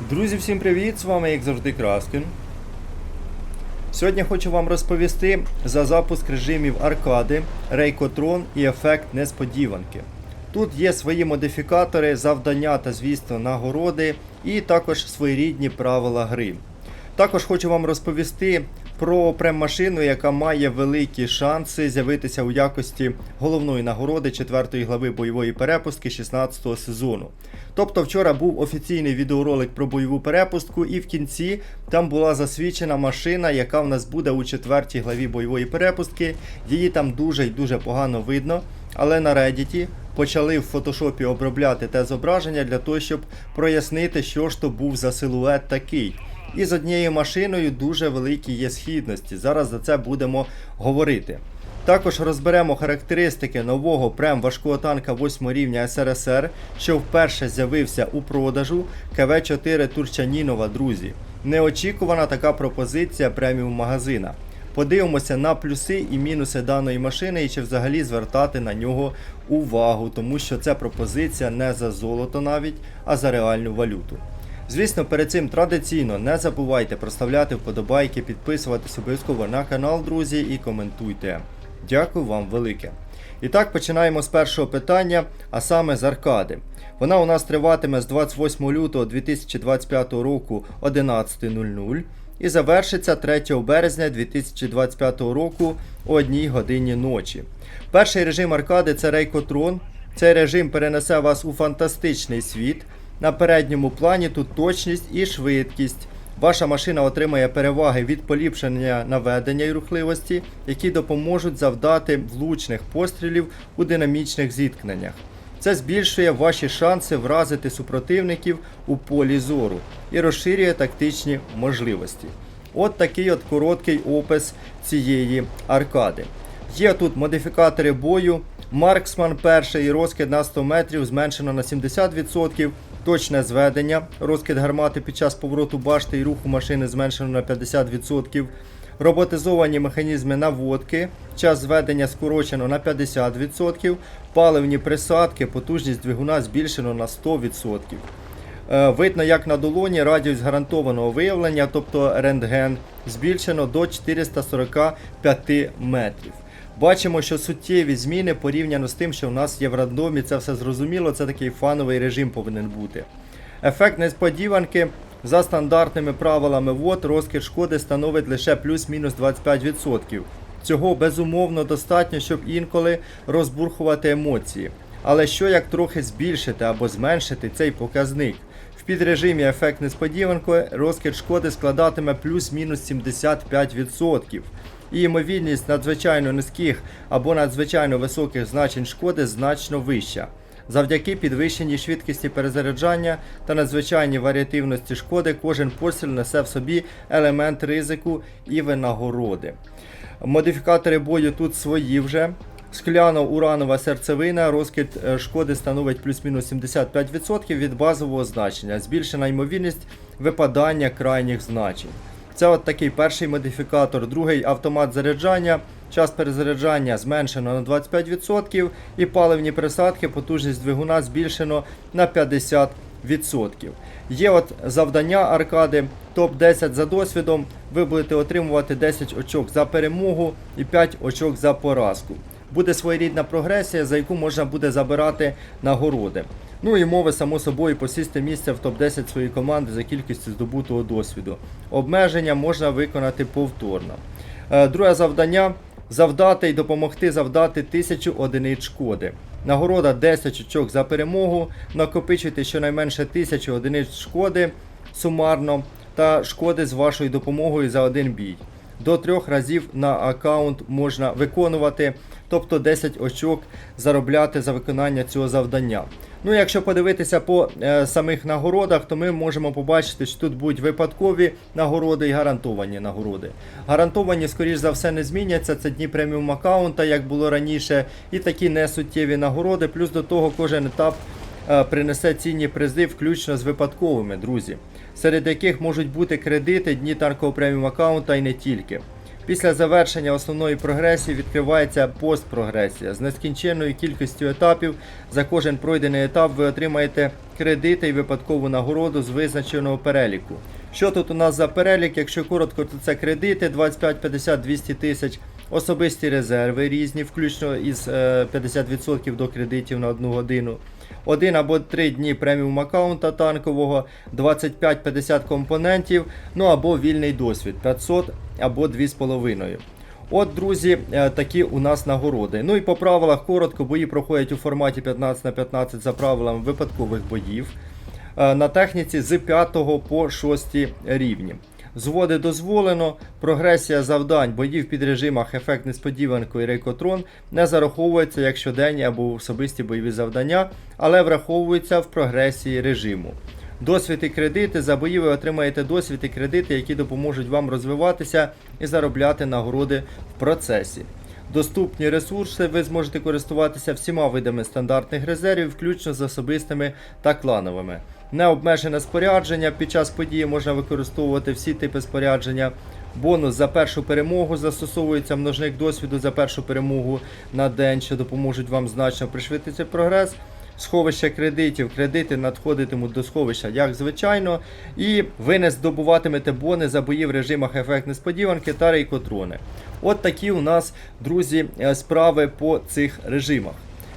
Друзі, всім привіт! З вами, як завжди, Краскін. Сьогодні хочу вам розповісти за запуск режимів аркади, рейкотрон і ефект несподіванки. Тут є свої модифікатори, завдання та, звісно, нагороди, і також своєрідні правила гри. Також хочу вам розповісти про прем-машину, яка має великі шанси з'явитися у якості головної нагороди 4 глави бойової перепустки 16-го сезону. Тобто вчора був офіційний відеоролик про бойову перепустку, і в кінці там була засвідчена машина, яка в нас буде у 4 главі бойової перепустки. Її там дуже й дуже погано видно, але на Reddit почали в фотошопі обробляти те зображення для того, щоб прояснити, що ж то був за силует такий. І з однією машиною дуже великі є східності. Зараз за це будемо говорити. Також розберемо характеристики нового прем важкого танка 8 рівня СРСР, що вперше з'явився у продажу КВ-4 Турчанінова, друзі. Неочікувана така пропозиція преміум магазина. Подивимося на плюси і мінуси даної машини і чи взагалі звертати на нього увагу, тому що це пропозиція не за золото навіть, а за реальну валюту. Звісно, перед цим традиційно не забувайте проставляти вподобайки, підписуватись обов'язково на канал, друзі, і коментуйте. Дякую вам велике. І так починаємо з першого питання, а саме з аркади. Вона у нас триватиме з 28 лютого 2025 року 11.00 і завершиться 3 березня 2025 року о 1 годині ночі. Перший режим аркади це Рейкотрон. Цей режим перенесе вас у фантастичний світ. На передньому плані тут точність і швидкість. Ваша машина отримає переваги від поліпшення наведення і рухливості, які допоможуть завдати влучних пострілів у динамічних зіткненнях. Це збільшує ваші шанси вразити супротивників у полі зору і розширює тактичні можливості. От такий от короткий опис цієї аркади. Є тут модифікатори бою. Марксман перший розкид на 100 метрів зменшено на 70%. Точне зведення. Розкид гармати під час повороту башти і руху машини зменшено на 50%. Роботизовані механізми наводки. Час зведення скорочено на 50%. Паливні присадки, потужність двигуна збільшено на 100%. Е, Видно, як на долоні радіус гарантованого виявлення, тобто рентген, збільшено до 445 метрів. Бачимо, що суттєві зміни порівняно з тим, що в нас є в рандомі, це все зрозуміло, це такий фановий режим повинен бути. Ефект несподіванки за стандартними правилами ВОД розкид шкоди становить лише плюс-мінус 25%. Цього безумовно достатньо, щоб інколи розбурхувати емоції. Але що як трохи збільшити або зменшити цей показник? В підрежимі ефект несподіванки розкид шкоди складатиме плюс-мінус 75%. І ймовірність надзвичайно низьких або надзвичайно високих значень шкоди значно вища. Завдяки підвищеній швидкості перезаряджання та надзвичайній варіативності шкоди кожен постріл несе в собі елемент ризику і винагороди. Модифікатори бою тут свої вже. Скляно-уранова серцевина, розкид е, шкоди становить плюс-мінус 75% від базового значення, збільшена ймовірність випадання крайніх значень. Це от такий перший модифікатор, другий автомат заряджання. Час перезаряджання зменшено на 25% і паливні присадки, потужність двигуна збільшено на 50%. Є от завдання аркади топ-10 за досвідом. Ви будете отримувати 10 очок за перемогу і 5 очок за поразку. Буде своєрідна прогресія, за яку можна буде забирати нагороди. Ну і мови, само собою, посісти місце в топ-10 своєї команди за кількістю здобутого досвіду. Обмеження можна виконати повторно. Е, Друге завдання завдати і допомогти завдати 1000 одиниць шкоди. Нагорода 10 очок за перемогу. Накопичуйте щонайменше 1000 одиниць шкоди сумарно та шкоди з вашою допомогою за один бій. До трьох разів на аккаунт можна виконувати, тобто 10 очок заробляти за виконання цього завдання. Ну, якщо подивитися по е, самих нагородах, то ми можемо побачити, що тут будуть випадкові нагороди і гарантовані нагороди. Гарантовані, скоріш за все, не зміняться. Це дні преміум аккаунта, як було раніше, і такі несуттєві нагороди. Плюс до того кожен етап е, принесе цінні призи, включно з випадковими, друзі, серед яких можуть бути кредити, дні танкового преміум аккаунта і не тільки. Після завершення основної прогресії відкривається постпрогресія. З нескінченною кількістю етапів за кожен пройдений етап ви отримаєте кредити і випадкову нагороду з визначеного переліку. Що тут у нас за перелік? Якщо коротко, то це кредити 25, 50, 200 тисяч, особисті резерви різні, включно із е, 50% до кредитів на одну годину. Один або три дні преміум аккаунта танкового, 25-50 компонентів, ну або вільний досвід 500 або 2,5. От, друзі, е, такі у нас нагороди. Ну і по правилах коротко, бої проходять у форматі 15 на 15 за правилами випадкових боїв. Е, На техніці з 5 по 6 рівні. Зводи дозволено, прогресія завдань боїв під режимах ефект несподіванку і рейкотрон не зараховується як щоденні або особисті бойові завдання, але враховуються в прогресії режиму. Досвід і кредити за бої ви отримаєте досвід і кредити, які допоможуть вам розвиватися і заробляти нагороди в процесі. Доступні ресурси ви зможете користуватися всіма видами стандартних резервів, включно з особистими та клановими. Необмежене спорядження під час події можна використовувати всі типи спорядження. Бонус за першу перемогу застосовується множник досвіду за першу перемогу на день, що допоможуть вам значно пришвидшити прогрес. Сховище кредитів, кредити надходитимуть до сховища, як звичайно, і ви не здобуватимете бони за бої в режимах ефект несподіванки та рейкотрони. От такі у нас, друзі, е, справи по цих режимах.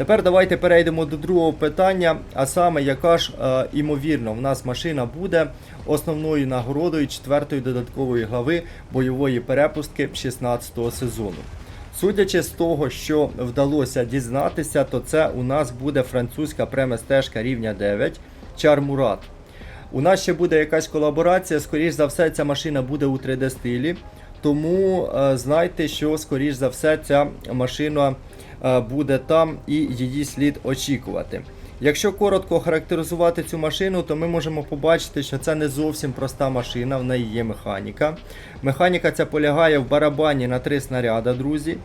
Тепер давайте перейдемо до другого питання, а саме, яка ж е, імовірно в нас машина буде основною нагородою четвертої додаткової глави бойової перепустки 16-го сезону. Судячи з того, що вдалося дізнатися, то це у нас буде французька преместежка рівня 9 Чармурат. У нас ще буде якась колаборація, скоріш за все, ця машина буде у 3D стилі. Тому е, знайте, що скоріш за все ця машина буде там і її слід очікувати. Якщо коротко характеризувати цю машину, то ми можемо побачити, що це не зовсім проста машина, в неї є механіка. Механіка ця полягає в барабані на 3 снаряда, друзі,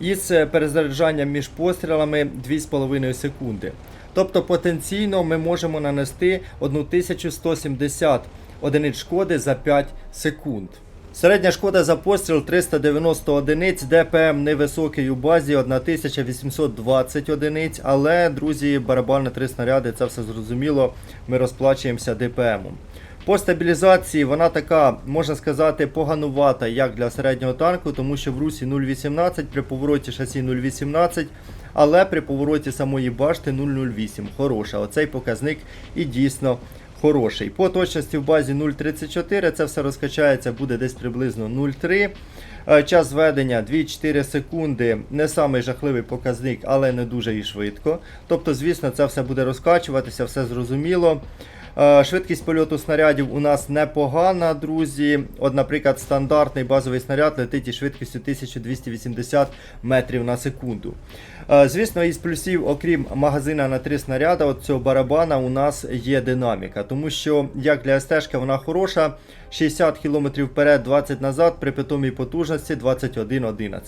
із е, перезаряджанням між пострілами 2,5 секунди. Тобто потенційно ми можемо нанести 1170 одиниць шкоди за 5 секунд. Середня шкода за постріл 390 одиниць, ДПМ невисокий у базі 1820 одиниць, але, друзі, барабан 3 снаряди, це все зрозуміло, ми розплачуємося ДПМом. По стабілізації вона така, можна сказати, поганувата, як для середнього танку, тому що в русі 0,18, при повороті шасі 0,18, але при повороті самої башти 0,08. Хороша. Оцей показник і дійсно хороший. По точності в базі 0,34, це все розкачається, буде десь приблизно 0,3. Е, Час зведення 2-4 секунди, не самий жахливий показник, але не дуже і швидко. Тобто, звісно, це все буде розкачуватися, все зрозуміло. Е, Швидкість польоту снарядів у нас непогана, друзі. От, наприклад, стандартний базовий снаряд летить із швидкістю 1280 метрів на секунду. Е, Звісно, із плюсів, окрім магазина на 3 снаряда, от цього барабана у нас є динаміка. Тому що, як для СТ вона хороша, 60 км вперед, 20 назад, при питомій потужності 21.11.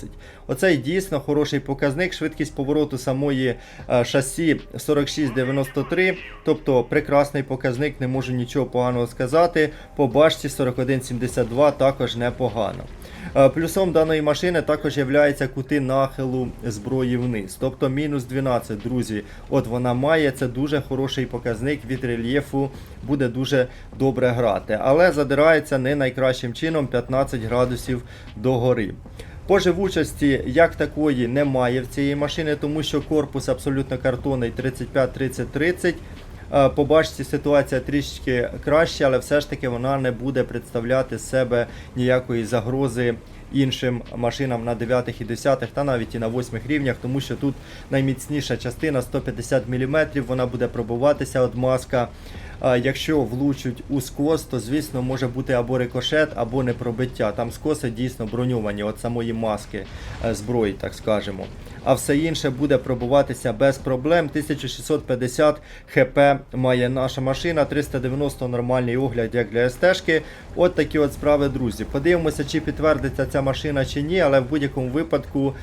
Оцей дійсно хороший показник. Швидкість повороту самої е, шасі 46.93, тобто прекрасний показник, не можу нічого поганого сказати. По башті 41.72 також непогано. Е, Плюсом даної машини також є кути нахилу зброї вниз. Тобто мінус 12, друзі. От вона має, це дуже хороший показник від рельєфу, буде дуже добре грати. Але задирається не найкращим чином 15 градусів догори. По живучості як такої немає в цієї машини, тому що корпус абсолютно картонний 35-30-30. Е, По ситуація трішки краще, але все ж таки вона не буде представляти себе ніякої загрози іншим машинам на 9 і 10 та навіть і на 8 рівнях, тому що тут найміцніша частина 150 мм, вона буде пробуватися від маска. Якщо влучуть у скос, то звісно може бути або рикошет, або непробиття. Там скоси дійсно броньовані, от самої маски е, зброї, так скажемо. А все інше буде пробуватися без проблем. 1650 хп має наша машина, 390 нормальний огляд, як для СТ-шки. От такі от справи, друзі. Подивимося, чи підтвердиться ця машина чи ні, але в будь-якому випадку.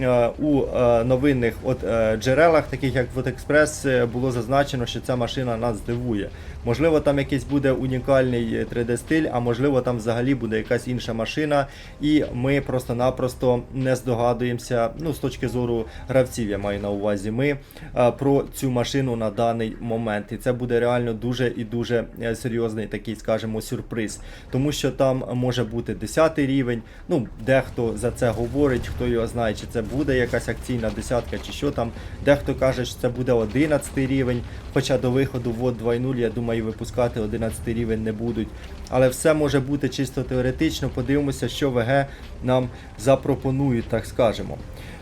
Е, у е, новинних от, е, джерелах, таких як Водекспрес, е, було зазначено, що ця машина нас здивує. Можливо, там якийсь буде унікальний 3D-стиль, а можливо, там взагалі буде якась інша машина, і ми просто-напросто не здогадуємося, ну, з точки зору гравців, я маю на увазі, ми про цю машину на даний момент. І це буде реально дуже і дуже серйозний такий, скажімо, сюрприз. Тому що там може бути 10 рівень. Ну, дехто за це говорить, хто його знає, чи це буде якась акційна десятка, чи що там. Дехто каже, що це буде 11 рівень. Хоча до виходу в 2.0, я думаю, випускати 11 рівень не будуть. Але все може бути чисто теоретично. Подивимося, що ВГ нам запропонують, так скажемо.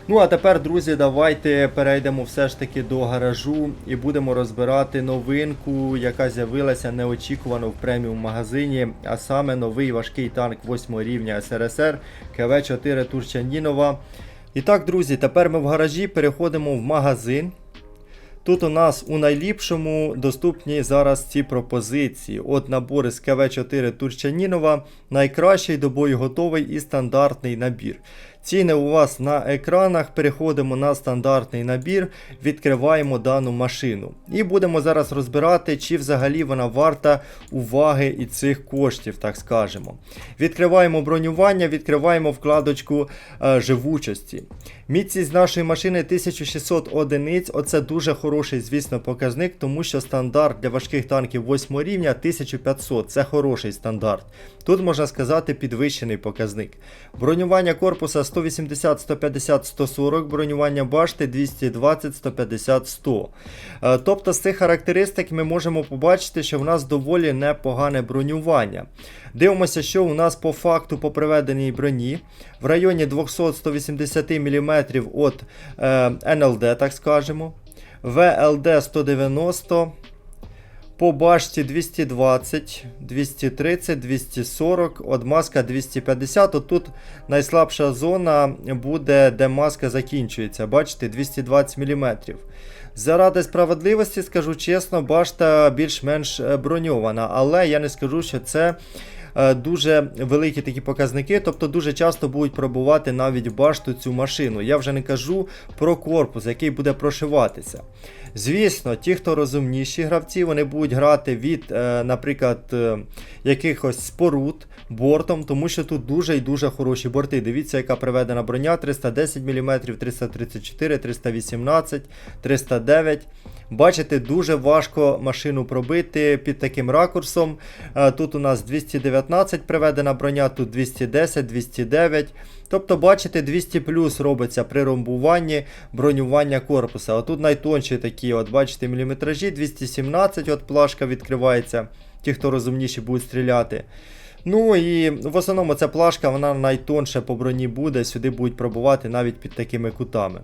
Ну а тепер, друзі, давайте перейдемо все ж таки до гаражу і будемо розбирати новинку, яка з'явилася неочікувано в преміум магазині, а саме новий важкий танк 8 рівня СРСР КВ-4 Турчанінова. І так, друзі, тепер ми в гаражі переходимо в магазин. Тут у нас у найліпшому доступні зараз ці пропозиції. От набори з КВ-4 Турчанінова, найкращий до бою готовий і стандартний набір. Ціни у вас на екранах. Переходимо на стандартний набір, відкриваємо дану машину. І будемо зараз розбирати, чи взагалі вона варта уваги і цих коштів, так скажемо. Відкриваємо бронювання, відкриваємо вкладочку е, живучості. Міцність нашої машини 1600 одиниць. Оце дуже хороший, звісно, показник, тому що стандарт для важких танків 8 рівня 1500. Це хороший стандарт. Тут можна сказати підвищений показник. Бронювання корпуса 180, 150, 140, бронювання башти 220, 150, 100. Е, Тобто з цих характеристик ми можемо побачити, що в нас доволі непогане бронювання. Дивимося, що у нас по факту по приведеній броні в районі 200-180 мм від е, НЛД, так скажемо. ВЛД 190. По башті 220, 230, 240, от маска 250. От тут найслабша зона буде, де маска закінчується. Бачите, 220 мм. Заради справедливості, скажу чесно, башта більш-менш е, броньована, але я не скажу, що це дуже великі такі показники, тобто дуже часто будуть пробувати навіть башту цю машину. Я вже не кажу про корпус, який буде прошиватися. Звісно, ті, хто розумніші гравці, вони будуть грати від, е, наприклад, е, якихось споруд бортом, тому що тут дуже і дуже хороші борти. Дивіться, яка приведена броня: 310 мм, 334, 318, 309. Бачите, дуже важко машину пробити під таким ракурсом. Е, Тут у нас 219 приведена броня, тут 210, 209. Тобто, бачите, 200 плюс робиться при ромбуванні бронювання корпуса. А тут найтонші такі, от бачите, міліметражі, 217 от плашка відкривається. Ті, хто розумніші будуть стріляти. Ну і в основному ця плашка вона найтонше по броні буде, сюди будуть пробувати навіть під такими кутами.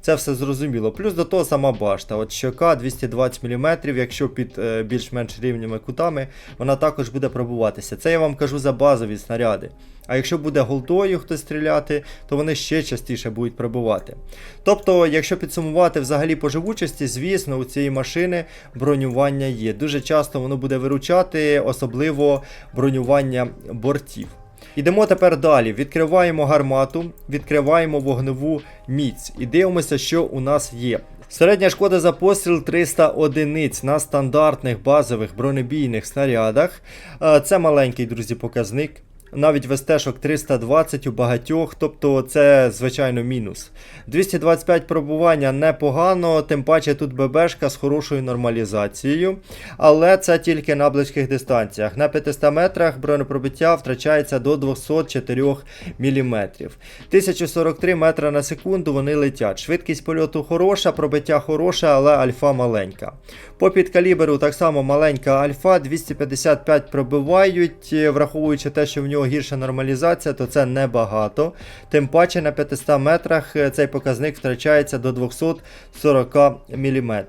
Це все зрозуміло. Плюс до того сама башта. От щока 220 мм, якщо під е, більш-менш рівними кутами, вона також буде пробуватися. Це я вам кажу за базові снаряди. А якщо буде голдою хтось стріляти, то вони ще частіше будуть пробувати. Тобто, якщо підсумувати взагалі по живучості, звісно, у цієї машини бронювання є. Дуже часто воно буде виручати, особливо бронювання бортів. Ідемо тепер далі. Відкриваємо гармату, відкриваємо вогневу міць і дивимося, що у нас є. Середня шкода за постріл 300 одиниць на стандартних базових бронебійних снарядах. Е, Це маленький, друзі, показник. Навіть вестешок 320 у багатьох, тобто це звичайно мінус. 225 пробування непогано, тим паче тут ББшка з хорошою нормалізацією. Але це тільки на близьких дистанціях. На 500 метрах бронепробиття втрачається до 204 мм. 1043 метра на секунду вони летять. Швидкість польоту хороша, пробиття хороше, але альфа маленька. По підкаліберу так само маленька альфа, 255 пробивають, враховуючи те, що в нього гірша нормалізація, то це небагато. Тим паче на 500 метрах е, цей показник втрачається до 240 мм.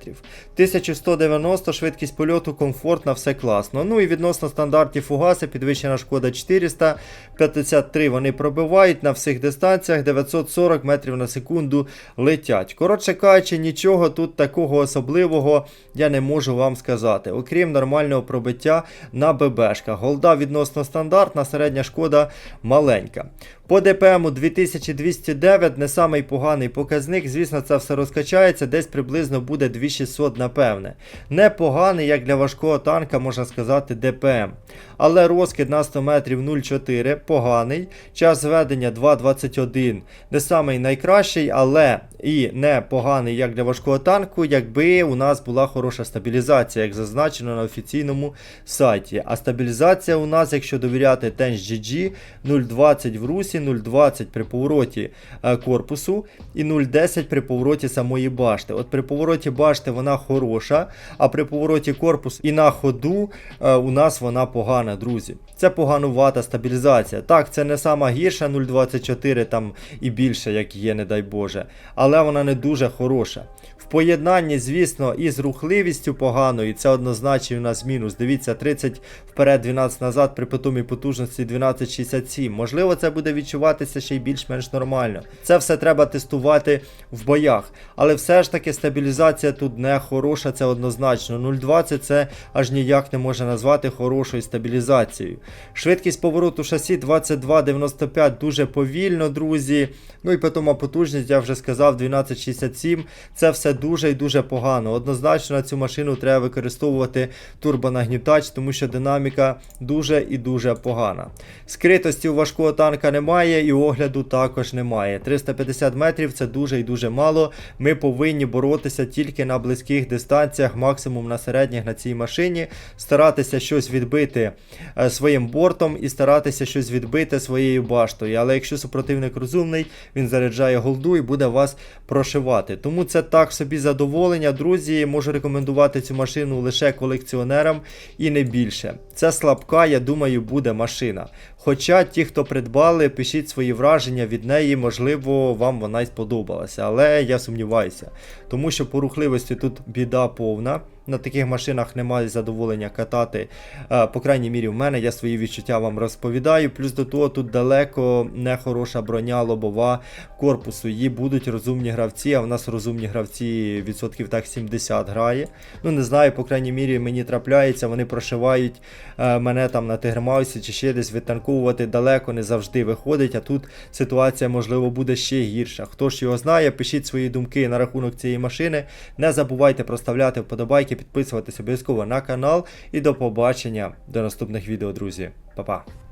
1190 швидкість польоту комфортна, все класно. Ну і відносно стандартів фугаси, підвищена шкода 400, 53 вони пробивають на всіх дистанціях, 940 метрів на секунду летять. Коротше кажучи, нічого тут такого особливого я не можу вам сказати, окрім нормального пробиття на ББшках. Голда відносно стандартна, середня шкода маленька. По ДПМу 2209 не самий поганий показник. Звісно, це все розкачається, десь приблизно буде 2600, напевне. Непоганий, як для важкого танка, можна сказати, ДПМ. Але розкид на 100 метрів 0,4 поганий. Час зведення 2,21 не самий найкращий, але і не поганий як для важкого танку, якби у нас була хороша стабілізація, як зазначено на офіційному сайті. А стабілізація у нас, якщо довіряти TenchGG, 0,20 в русі, 0,20 при повороті е, корпусу і 0,10 при повороті самої башти. От при повороті башти вона хороша, а при повороті корпусу і на ходу е, у нас вона погана, друзі. Це поганувата стабілізація. Так, це не сама гірша 0,24 там і більше, як є, не дай Боже, але вона не дуже хороша. В поєднанні, звісно, із рухливістю поганою, це однозначно у нас мінус. Дивіться, 30 вперед, 12 назад при питомій потужності 12,67. Можливо, це буде відчуватися ще й більш-менш нормально. Це все треба тестувати в боях. Але все ж таки стабілізація тут не хороша, це однозначно. 0,20 це аж ніяк не можна назвати хорошою стабілізацією. Швидкість повороту шасі 22,95 дуже повільно, друзі. Ну і потім потужність, я вже сказав, 12,67. Це все дуже і дуже погано. Однозначно на цю машину треба використовувати турбонагнітач, тому що динаміка дуже і дуже погана. Скритості у важкого танка немає і огляду також немає. 350 метрів це дуже і дуже мало. Ми повинні боротися тільки на близьких дистанціях, максимум на середніх на цій машині, старатися щось відбити е, своїм бортом і старатися щось відбити своєю баштою. Але якщо супротивник розумний, він заряджає голду і буде вас прошивати. Тому це так собі задоволення. Друзі, можу рекомендувати цю машину лише колекціонерам і не більше. Це слабка, я думаю, буде машина. Хоча ті, хто придбали, пишіть свої враження від неї, можливо, вам вона й сподобалася. Але я сумніваюся, тому що по рухливості тут біда повна. На таких машинах немає задоволення катати. Е, По крайній мірі, в мене я свої відчуття вам розповідаю. Плюс до того, тут далеко не хороша броня лобова корпусу. Її будуть розумні гравці, а в нас розумні гравці відсотків так 70 грає. Ну не знаю, по крайній мірі мені трапляється, вони прошивають е, мене там на Тигрмаусі чи ще десь відтанковувати далеко не завжди виходить. А тут ситуація можливо буде ще гірша. Хто ж його знає, пишіть свої думки на рахунок цієї машини. Не забувайте проставляти вподобайки, підписуватись обов'язково на канал. І до побачення до наступних відео, друзі. Па-па.